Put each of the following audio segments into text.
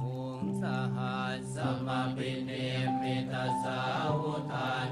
หุงสหัสสมปิเนมิตาสาวุทัน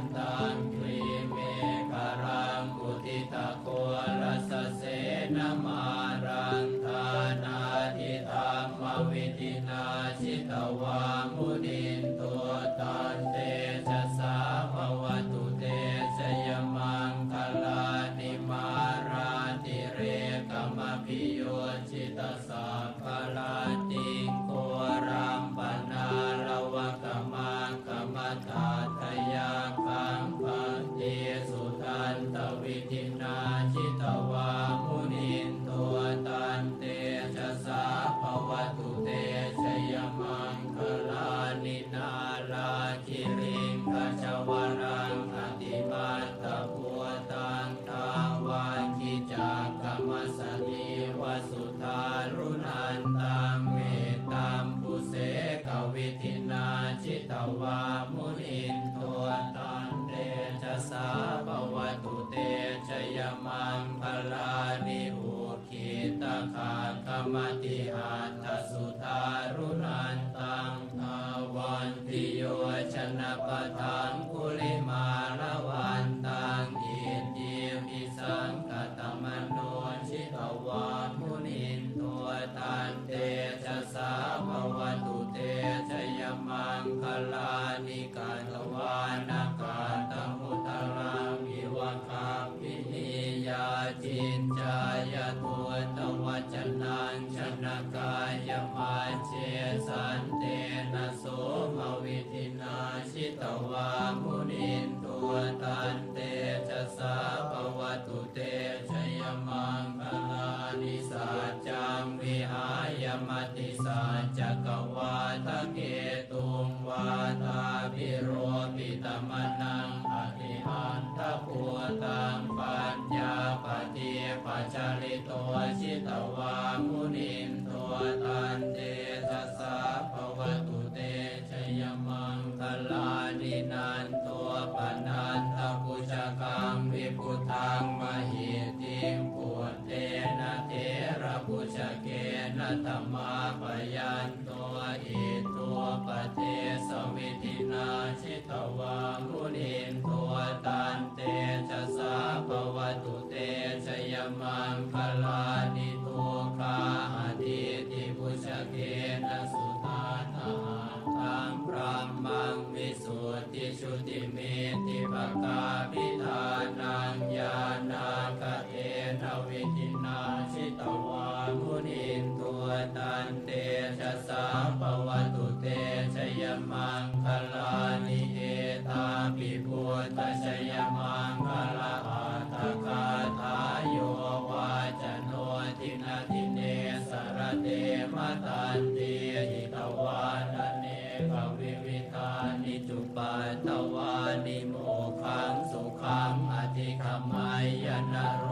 นตวิธินา หัตถสุทารุนันตังทาวันติโยชนะปะทังคุลิมาละวันตังอินเดียมิสังกตมโนชิตวามุนินตัวตันเตชะสาภวตุเตชยมังคลานิกา ติสัจจกวาทะเกตุงวาตาพิโรปิตมนังอธิอันทภูตังปัญญาปฏิปัจจริตัวชิตวามุนินตัวตันเตชะสาภวตุเตชยมังคลานินันตัวปนันทปุจกังวิพุทังมหิติงปุตเตนะเทระปุจเก นะธรรมาปยันตัวอิตัวปเทสวิธินาชิตวามุนินตัวตันเตชะสาภวตุเตชยมังคลานิทุคาอดีติปุจเกนสุตาทาทังพระมังวิสุทธิชุติเมติปกาพิธานังญาณากเทนวิธินาชิตวามุนิน ตัวตันเตชะสาปวตุเตชยมังคลานิเอตาปิพุทธชยมังคลาอัตคาทายโยวาจโนทินาทิเนสรเตมตันเตหิตวานเนกวิวิธานิจุปัตตวานิโมขังสุขังอธิคมัยนะโร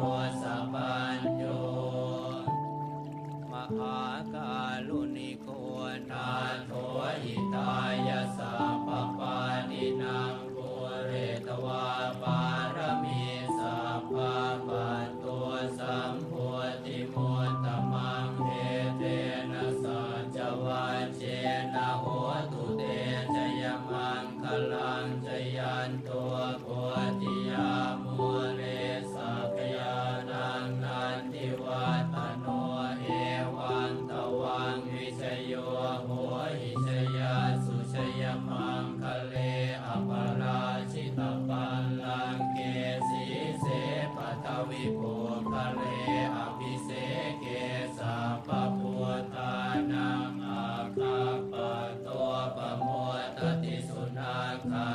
วิปุคเลอภิเสเกสัพพุทธานังอาคาปตัวปโมตติสุนาคา